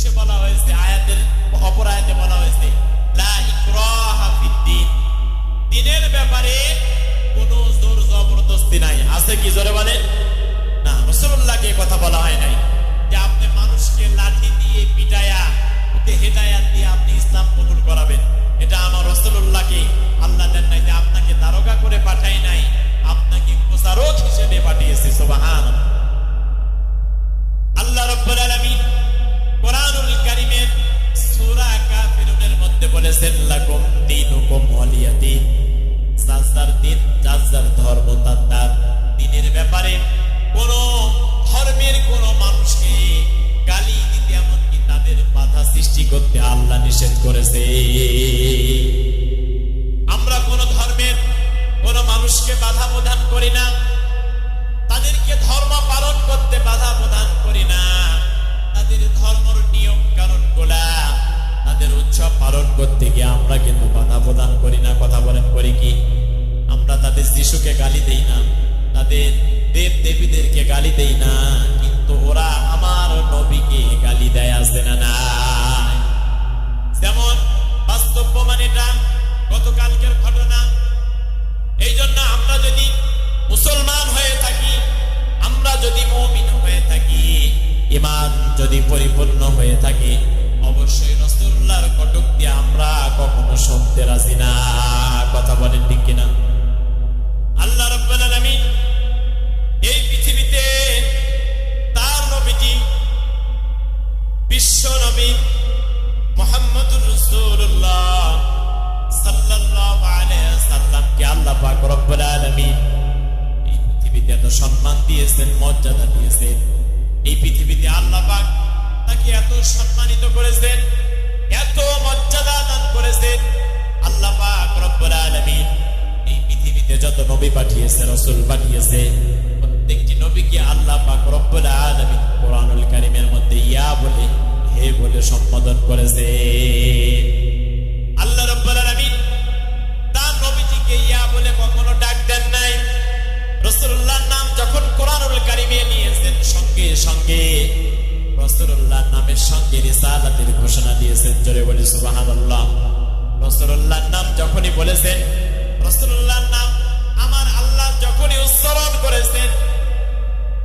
শেষে বলা হয়েছে, আয়াতের অপর আয়াতে বলা হয়েছে, লা ইকরাহা ফিদ্দিন দিনের ব্যাপারে কোনো জোর জবরদস্তি নাই। আছে কি জোরে বলেন না, রাসূলুল্লাহকে কথা বলা হয় নাই যে আপনি মানুষকে লাঠি দিয়ে পিটায়া কাফিরুনের মধ্যে বলেছেন লাকুম দীনুকুম ওয়ালিয়া দীন যার দিন, যার ধর্ম, তার তার দিনের ব্যাপারে কোন ধর্মের কোন মানুষকে গালি দিতে, এমনকি তাদের বাধা সৃষ্টি করতে আল্লাহ নিষেধ করেছে। আমরা কোন ধর্মের কোন মানুষকে বাধা প্রদান করি না। তাদেরকে ধর্ম পালন করতে বাধা প্রদান করি না। তাদের ধর্মর নিয়ম কানুন গোলা করতে গিয়ে আমরা কিন্তু বাধা প্রদান করি না, কথা বলেন করি কি? আমরা তাদের শিশুকে গালি দেই না, তাদের দেব দেবীদেরকে গালি দেই না, কিন্তু ওরা আমার নবীকে গালি দেয়, আসে না যেমন বাস্তব প্রমাণ এটা, গতকালকের ঘটনা। এই জন্য আমরা যদি মুসলমান হয়ে থাকি, আমরা যদি মমিন হয়ে থাকি ইমান যদি পরিপূর্ণ হয়ে থাকে, অবশ্যই রসুল্লাহর কটুক্তি আমরা কখনো শুনতে রাজি না। কথা বলেন ঠিক কিনা? আল্লাহ এই পৃথিবীতে তার বিশ্ব নবী সাল্লাল্লাহু আলাইহি আল্লাহ পাক রব্বুল আলামিন এই পৃথিবীতে এত সম্মান দিয়েছেন, মর্যাদা দিয়েছেন। এই পৃথিবীতে আল্লাহ পাক তাকে এত সম্মানিত করেছেন এত মর্যাদা দান করেছেন আল্লাহ পাক রব্বুল আলামিন। এই পৃথিবীতে যত নবী পাঠিয়েছে, রাসূল পাঠিয়েছে, প্রত্যেকটি নবীকে আল্লাহ পাক রব্বুল আলামিন কোরআনুল কারীমের মধ্যে ইয়া বলে, হে বলে সম্বোধন করেছে। আল্লাহ রব্বুল আলামিন তার নবীজিকে ইয়া বলে কখনো ডাক দেন নাই। রাসূলুল্লাহর নাম যখন কোরআনুল কারীমে নিয়েছেন, সঙ্গে সঙ্গে রাসূলুল্লাহর নামের সঙ্গে রিসালাতের ঘোষণা দিয়েছেন। জোরে বলি, সুবহানাল্লাহ। রাসূলুল্লাহর নাম যখনই বলেছেন, রাসূলুল্লাহর নাম আমার আল্লাহ যখনই উচ্চারণ করেছেন,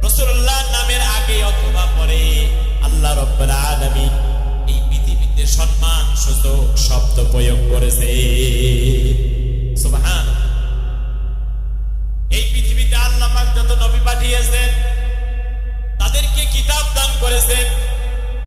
রাসূলুল্লাহর নামের আগে অথবা পরে আল্লাহ রাব্বুল আলামিন এই পৃথিবীতে সম্মান সূচক শব্দ প্রয়োগ করেছে। সুবহান এই পৃথিবীতে আল্লাহ যত নবী পাঠিয়েছেন, তাদেরকে কিতাব দান করেছেন